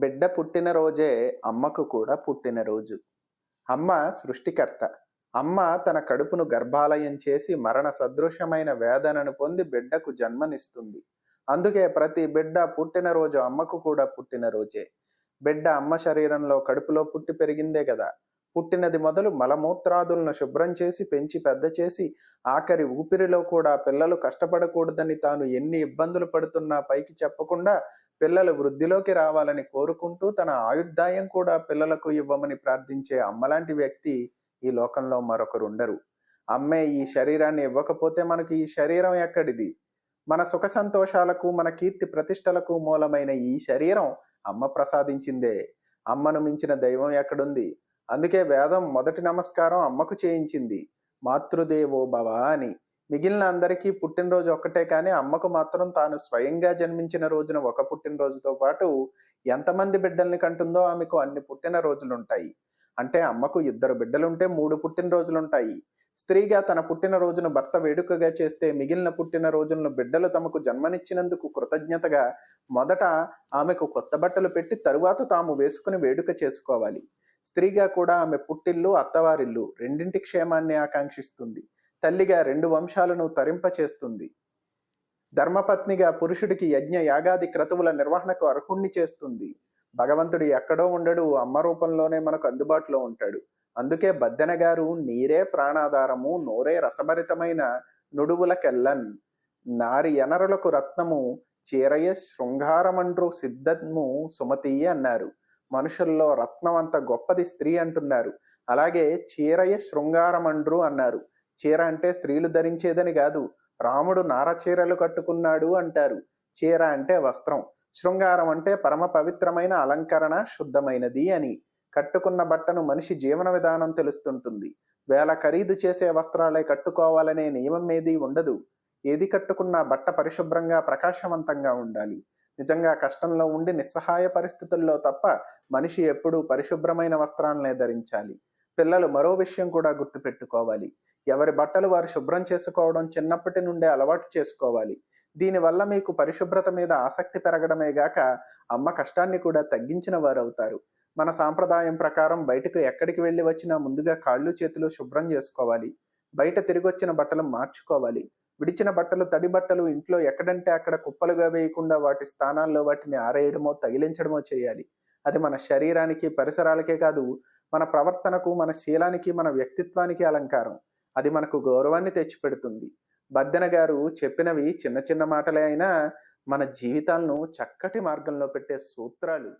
బిడ్డ పుట్టినరోజే అమ్మకు కూడా పుట్టినరోజు అమ్మ సృష్టికర్త. అమ్మ తన కడుపును గర్భాలయం చేసి మరణ సదృశ్యమైన వేదనను పొంది బిడ్డకు జన్మనిస్తుంది. అందుకే ప్రతి బిడ్డ పుట్టినరోజు అమ్మకు కూడా పుట్టినరోజే బిడ్డ అమ్మ శరీరంలో కడుపులో పుట్టి పెరిగిందే కదా. పుట్టినది మొదలు మలమూత్రాదులను శుభ్రం చేసి పెంచి పెద్ద చేసి ఆఖరి ఊపిరిలో కూడా పిల్లలు కష్టపడకూడదని తాను ఎన్ని ఇబ్బందులు పడుతున్నా పైకి చెప్పకుండా పిల్లలు వృద్ధిలోకి రావాలని కోరుకుంటూ తన ఆయుర్దాయం కూడా పిల్లలకు ఇవ్వమని ప్రార్థించే అమ్మలాంటి వ్యక్తి ఈ లోకంలో మరొకరు ఉండరు. అమ్మే ఈ శరీరాన్ని ఇవ్వకపోతే మనకు ఈ శరీరం ఎక్కడిది? మన సుఖ సంతోషాలకు మన కీర్తి ప్రతిష్టలకు మూలమైన ఈ శరీరం అమ్మ ప్రసాదించిందే. అమ్మను మించిన దైవం ఎక్కడుంది? అందుకే వేదం మొదటి నమస్కారం అమ్మకు చేయించింది. మాతృదేవో భవ అని. మిగిలిన అందరికీ పుట్టినరోజు ఒక్కటే కానీ అమ్మకు మాత్రం తాను స్వయంగా జన్మించిన రోజున ఒక పుట్టినరోజుతో పాటు ఎంతమంది బిడ్డల్ని కంటుందో ఆమెకు అన్ని పుట్టినరోజులు ఉంటాయి అంటే అమ్మకు ఇద్దరు బిడ్డలుంటే మూడు పుట్టినరోజులుంటాయి. స్త్రీగా తన పుట్టినరోజును భర్త వేడుకగా చేస్తే మిగిలిన పుట్టినరోజులను బిడ్డలు తమకు జన్మనిచ్చినందుకు కృతజ్ఞతగా మొదట ఆమెకు కొత్త బట్టలు పెట్టి తరువాత తాము వేసుకుని వేడుక చేసుకోవాలి. స్త్రీగా కూడా ఆమె పుట్టిల్లు అత్తవారిల్లు రెండింటి క్షేమాన్ని ఆకాంక్షిస్తుంది. తల్లిగా రెండు వంశాలను తరింపచేస్తుంది ధర్మపత్నిగా పురుషుడికి యజ్ఞ యాగాది క్రతువుల నిర్వహణకు అర్హుణ్ణి చేస్తుంది. భగవంతుడు ఎక్కడో ఉండడు అమ్మ రూపంలోనే మనకు అందుబాటులో ఉంటాడు. అందుకే బద్దెన గారు నీరే ప్రాణాధారము నోరే రసభరితమైన నుడువులకెల్లన్ నారి ఎనరులకు రత్నము చీరయ శృంగారమండ్రు సిద్ధము సుమతి అన్నారు. మనుషుల్లో రత్నం అంత గొప్పది స్త్రీ అంటున్నారు. అలాగే చీరయ శృంగారమండ్రు అన్నారు. చీర అంటే స్త్రీలు ధరించేదని కాదు. రాముడు నార చీరలు కట్టుకున్నాడు అంటారు. చీర అంటే వస్త్రం. శృంగారం అంటే పరమ పవిత్రమైన అలంకరణ శుద్ధమైనది అని. కట్టుకున్న బట్టను మనిషి జీవన విధానం తెలుస్తుంటుంది. వేల ఖరీదు చేసే వస్త్రాలే కట్టుకోవాలనే నియమం ఏది ఉండదు. ఏది కట్టుకున్నా బట్ట పరిశుభ్రంగా ప్రకాశవంతంగా ఉండాలి. నిజంగా కష్టంలో ఉండి నిస్సహాయ పరిస్థితుల్లో తప్ప మనిషి ఎప్పుడూ పరిశుభ్రమైన వస్త్రాలనే ధరించాలి. పిల్లలు మరో విషయం కూడా గుర్తుపెట్టుకోవాలి. ఎవరి బట్టలు వారు శుభ్రం చేసుకోవడం చిన్నప్పటి నుండే అలవాటు చేసుకోవాలి. దీనివల్ల మీకు పరిశుభ్రత మీద ఆసక్తి పెరగడమే గాక అమ్మ కష్టాన్ని కూడా తగ్గించిన వారు అవుతారు. మన సాంప్రదాయం ప్రకారం బయటకు ఎక్కడికి వెళ్ళి వచ్చినా ముందుగా కాళ్ళు చేతులు శుభ్రం చేసుకోవాలి. బయట తిరిగొచ్చిన బట్టలు మార్చుకోవాలి. విడిచిన బట్టలు తడి బట్టలు ఇంట్లో ఎక్కడంటే అక్కడ కుప్పలుగా వేయకుండా వాటి స్థానాల్లో వాటిని ఆరేయడమో తగిలించడమో చేయాలి. అది మన శరీరానికి పరిసరాలకే కాదు మన ప్రవర్తనకు మన శీలానికి మన వ్యక్తిత్వానికి అలంకారం. అది మనకు గౌరవాన్ని తెచ్చిపెడుతుంది. బద్దెన గారు చెప్పినవి చిన్న చిన్న మాటలే అయినా మన జీవితాలను చక్కటి మార్గంలో పెట్టే సూత్రాలు.